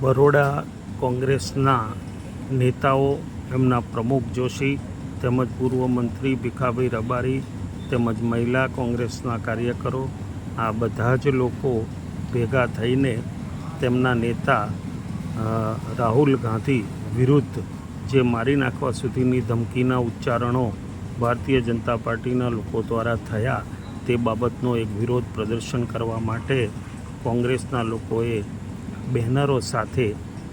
બરોડા કોંગ્રેસના નેતાઓ, એમના પ્રમુખ જોશી, તેમજ પૂર્વ મંત્રી ભીખાભાઈ રબારી, તેમજ મહિલા કોંગ્રેસના કાર્યકરો, આ બધા જ લોકો ભેગા થઈને તેમના નેતા રાહુલ ગાંધી વિરુદ્ધ જે મારી નાખવા સુધીની ધમકીના ઉચ્ચારણો ભારતીય જનતા પાર્ટીના લોકો દ્વારા થયા તે બાબતનો એક વિરોધ પ્રદર્શન કરવા માટે કોંગ્રેસના લોકોએ બેનરો સાથે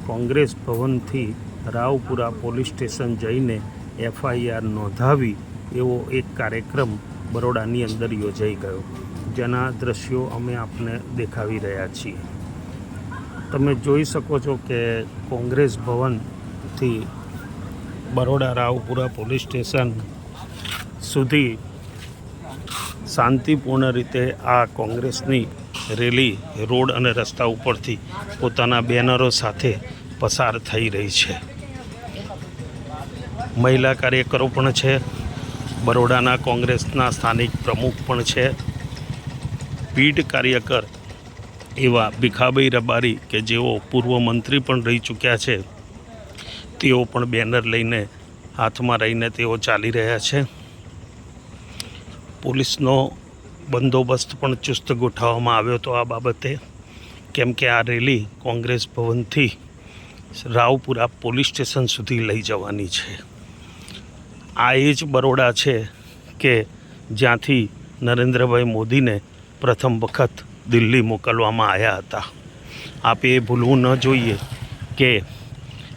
કોંગ્રેસ ભવનથી રાવપુરા પોલીસ સ્ટેશન જઈને એફઆઈઆર નોંધાવી એવો એક કાર્યક્રમ બરોડાની અંદર યોજાઈ ગયો. જેના દ્રશ્યો અમે આપને દેખાવી રહ્યા છીએ. તમે જોઈ શકો છો કે કોંગ્રેસ ભવનથી બરોડા રાવપુરા પોલીસ સ્ટેશન સુધી શાંતિપૂર્ણ રીતે આ કોંગ્રેસની રેલી, રોડ અને રસ્તા ઉપરથી પોતાના બેનરો સાથે પસાર થઈ રહી છે. મહિલા કાર્યકરો પણ છે. બરોડાના કોંગ્રેસના સ્થાનિક પ્રમુખ પણ છે. પીઢ કાર્યકર એવા ભીખાભાઈ રબારી કે જેઓ પૂર્વ મંત્રી પણ રહી ચૂક્યા છે, તેઓ પણ બેનર લઈને હાથમાં રહીને તેઓ ચાલી રહ્યા છે. પોલીસનો બંદોબસ્ત પણ ચુસ્ત ગોઠવવામાં આવ્યો હતો આ બાબતે. કેમ કે આ રેલી કોંગ્રેસ ભવનથી રાવપુરા પોલીસ સ્ટેશન સુધી લઈ જવાની છે. આ એ જ બરોડા છે કે જ્યાંથી નરેન્દ્રભાઈ મોદીને પ્રથમ વખત દિલ્હી મોકલવામાં આવ્યા હતા. આપે એ ભૂલવું ન જોઈએ કે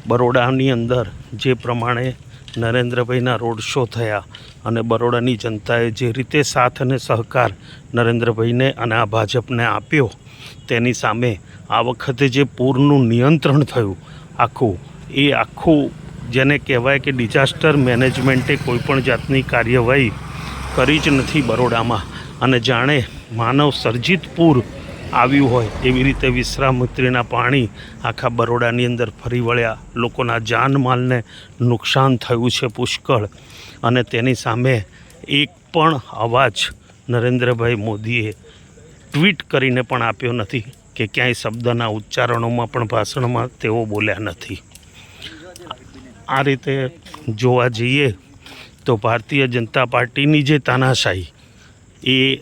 બરોડાની અંદર જે પ્રમાણે નરેન્દ્રભાઈના રોડ શો થયા અને બરોડાની જનતાએ જે રીતે સાથ અને સહકાર નરેન્દ્રભાઈને અને આ ભાજપને આપ્યો તેની સામે આ વખતે જે પૂરનું નિયંત્રણ થયું, આખું, એ આખું જેને કહેવાય કે ડિઝાસ્ટર મેનેજમેન્ટે કોઈપણ જાતની કાર્યવાહી કરી જ નથી બરોડામાં. અને જાણે માનવ સર્જિત પૂર આવ્યું હોય એવી રીતે વિશ્રામિત્રીના પાણી આખા બરોડાની અંદર ફરી વળ્યા. લોકોના જાનમાલને નુકસાન થયું છે પુષ્કળ. અને તેની સામે એક પણ અવાજ નરેન્દ્રભાઈ મોદીએ ટ્વીટ કરીને પણ આપ્યો નથી કે ક્યાંય શબ્દના ઉચ્ચારણોમાં પણ ભાષણમાં તેઓ બોલ્યા નથી. આ રીતે જોવા જઈએ તો ભારતીય જનતા પાર્ટીની જે તાનાશાહી એ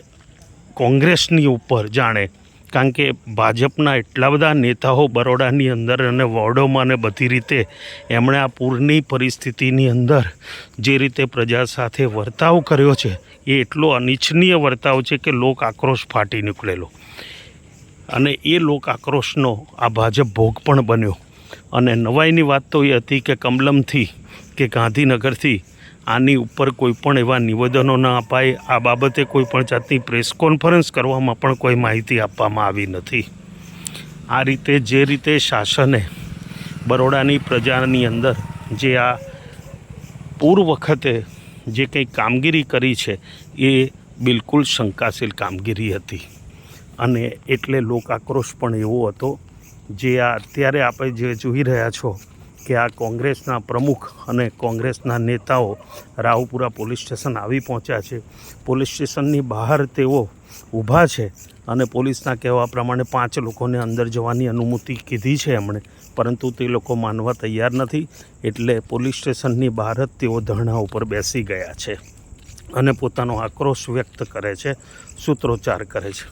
કોંગ્રેસની ઉપર જાણે કારણ કે ભાજપના એટલા બધા નેતાઓ બરોડાની અંદર અને વોર્ડોમાં ને બધી રીતે એમણે આ પૂરની પરિસ્થિતિની અંદર જે રીતે પ્રજા સાથે વર્તાવ કર્યો છે, એ એટલો અનિચ્છનીય વર્તાવ છે કે લોક આક્રોશ ફાટી નીકળેલો. અને એ લોક આક્રોશનો આ ભાજપ ભોગ પણ બન્યો. અને નવાઈની વાત તો એ હતી કે કમલમથી કે ગાંધીનગરથી આની ઉપર કોઈ પણ એવા નિવેદનો ન અપાય. આ બાબતે કોઈ પણ જાતની પ્રેસ કોન્ફરન્સ કરવામાં પણ કોઈ માહિતી આપવામાં આવી નથી. આ રીતે જે રીતે શાસને બરોડાની પ્રજાની અંદર જે આ પૂર વખતે જે કંઈ કામગીરી કરી છે, એ બિલકુલ શંકાશીલ કામગીરી હતી. અને એટલે લોક આક્રોશ પણ એવો હતો, જે આ અત્યારે આપણે જે જોઈ રહ્યા છો કે આ કોંગ્રેસના પ્રમુખ અને કોંગ્રેસના નેતાઓ રાવપુરા પોલીસ સ્ટેશન આવી પહોંચ્યા છે. પોલીસ સ્ટેશનની બહાર તેઓ ઊભા છે અને પોલીસના કહેવા પ્રમાણે પાંચ લોકોને અંદર જવાની અનુમતિ કીધી છે એમણે. પરંતુ તે લોકો માનવા તૈયાર નથી એટલે પોલીસ સ્ટેશનની બહાર જ તેઓ ધરણા ઉપર બેસી ગયા છે અને પોતાનો આક્રોશ વ્યક્ત કરે છે, સૂત્રોચ્ચાર કરે છે.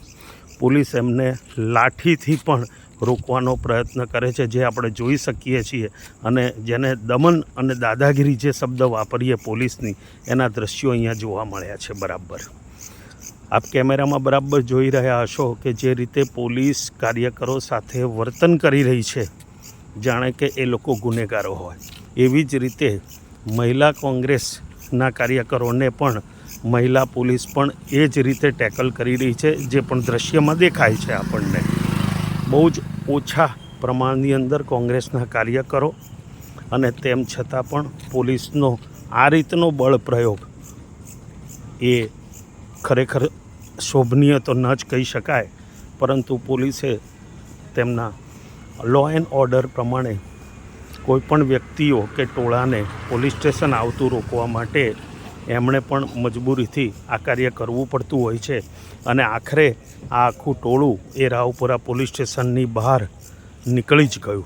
પોલીસ એમને લાઠીથી પણ રોકવાનો પ્રયત્ન કરે છે, જે આપણે જોઈ શકીએ છીએ. અને જેને દમન અને દાદાગીરી જે શબ્દ વાપરીએ પોલીસની, એના દ્રશ્યો અહીંયા જોવા મળ્યા છે બરાબર. આપ કેમેરામાં બરાબર જોઈ રહ્યા હશો કે જે રીતે પોલીસ કાર્યકરો સાથે વર્તન કરી રહી છે, જાણે કે એ લોકો ગુનેગારો હોય. એવી જ રીતે મહિલા કોંગ્રેસના કાર્યકરોને પણ મહિલા પોલીસ પણ એ જ રીતે ટેકલ કરી રહી છે, જે પણ દ્રશ્યમાં દેખાય છે આપણને. બહુ જ ઓછા પ્રમાણની અંદર કોંગ્રેસના કાર્યકરો અને તેમ છતાં પણ પોલીસનો આ રીતનો બળ પ્રયોગ એ ખરેખર શોભનીય તો ન જ કહી શકાય, પરંતુ પોલીસે તેમના લો એન્ડ ઓર્ડર પ્રમાણે કોઈપણ વ્યક્તિઓ કે ટોળાને પોલીસ સ્ટેશન આવતું રોકવા માટે એમણે પણ મજબૂરીથી આ કાર્ય કરવું પડતું હોય છે. અને આખરે આ આખું ટોળું એ રાવપુરા પોલીસ સ્ટેશનની બહાર નીકળી જ ગયું.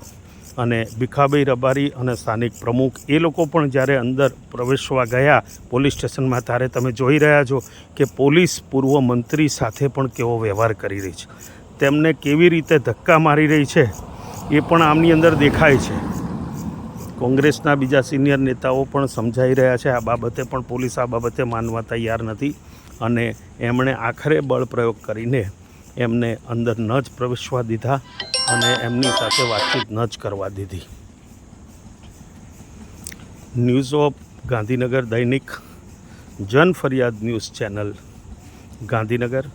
અને ભીખાભાઈ રબારી અને સ્થાનિક પ્રમુખ એ લોકો પણ જ્યારે અંદર પ્રવેશવા ગયા, પોલીસ સ્ટેશનમાં ત્યારે તમે જોઈ રહ્યા છો કે પોલીસ પૂર્વ મંત્રી સાથે પણ કેવો વ્યવહાર કરી રહી છે. તેમને કેવી રીતે ધક્કા મારી રહી છે એ પણ આમની અંદર દેખાય છે. કોંગ્રેસના બીજા સિનિયર નેતાઓ પણ સમજાઈ રહ્યા છે આ બાબતે પણ પોલીસ આ બાબતે માનવા તૈયાર નથી. અને એમણે આખરે બળ પ્રયોગ કરીને એમને અંદર ન જ પ્રવેશવા દીધા અને એમની સાથે વાતચીત ન જ કરવા દીધી. ન્યૂઝ ઓફ ગાંધીનગર દૈનિક, જન ફરિયાદ ન્યૂઝ ચેનલ, ગાંધીનગર.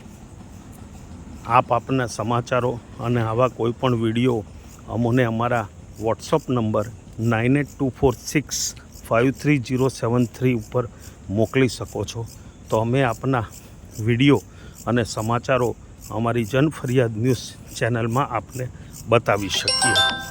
આપ આપના સમાચારો અને આવા કોઈ પણ વીડિયો અમોને અમારા WhatsApp number nine eight two four six five three zero seven three ઉપર મોકલી શકો છો. તો અમે આપના વીડિયો અને સમાચારો અમારી જન ફરિયાદ ન્યૂઝ ચેનલમાં આપને બતાવી શકીએ.